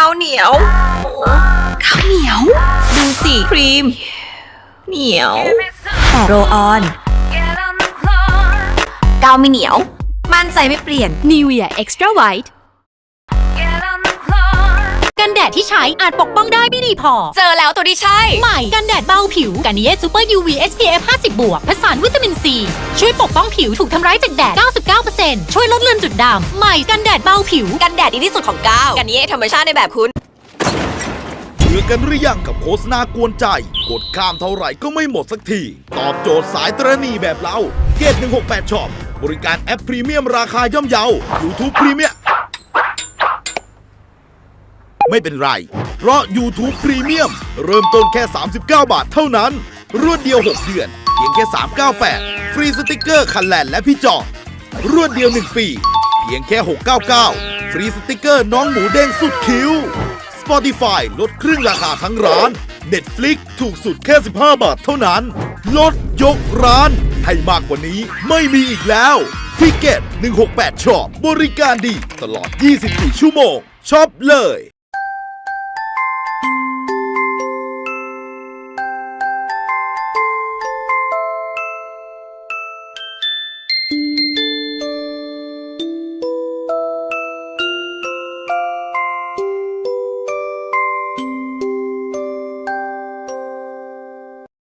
าวเหนียวข้าวเหนียว ดูสิครีม เหนียวแต่โรออนกาวไม่เหนียว มั่นใจไม่เปลี่ยน Nivea Extra White ใช้อาจปกป้องได้ไม่ดีพอ เจอแล้วตัวที่ใช่ ใหม่กันแดดเบาผิวกันเยซูเปอร์ UV SPF 50 บวกผสานวิตามินซี ช่วยปกป้องผิวถูกทำร้ายจากแดด 99%ช่วยลดเลือนจุดดำใหม่กันแดดเบาผิว กันแดดดีที่สุดของก้าวกันนี้ธรรมชาติในแบบคุณเบื่อกันหรือยังกับโฆษณากวนใจ กดข้ามเท่าไหร่ก็ไม่หมดสักที ตอบโจทย์สายตรณีแบบเราเกต168ช็อปบริการแอปพรีเมียมราคาย่อมเยา YouTube พรีเมียม ไม่เป็นไร เพราะ YouTube พรีเมียมเริ่มต้นแค่ 39 บาทเท่านั้น รวดเดียว 6 เดือน เพียงแค่ 398 ฟรีสติกเกอร์คันแลนและพี่จอรวดเดียว 1 ปี เพียงแค่ 699 ฟรีสติกเกอร์น้องหมูเด้งสุดคิ้ว Spotify ลดครึ่งราคาทั้งร้าน Netflix ถูกสุดแค่ 15 บาทเท่านั้น ลดยกร้าน ให้มากกว่านี้ไม่มีอีกแล้วพิเกต168ช็อปบริการดีตลอด 24 ชั่วโมงช็อปเลย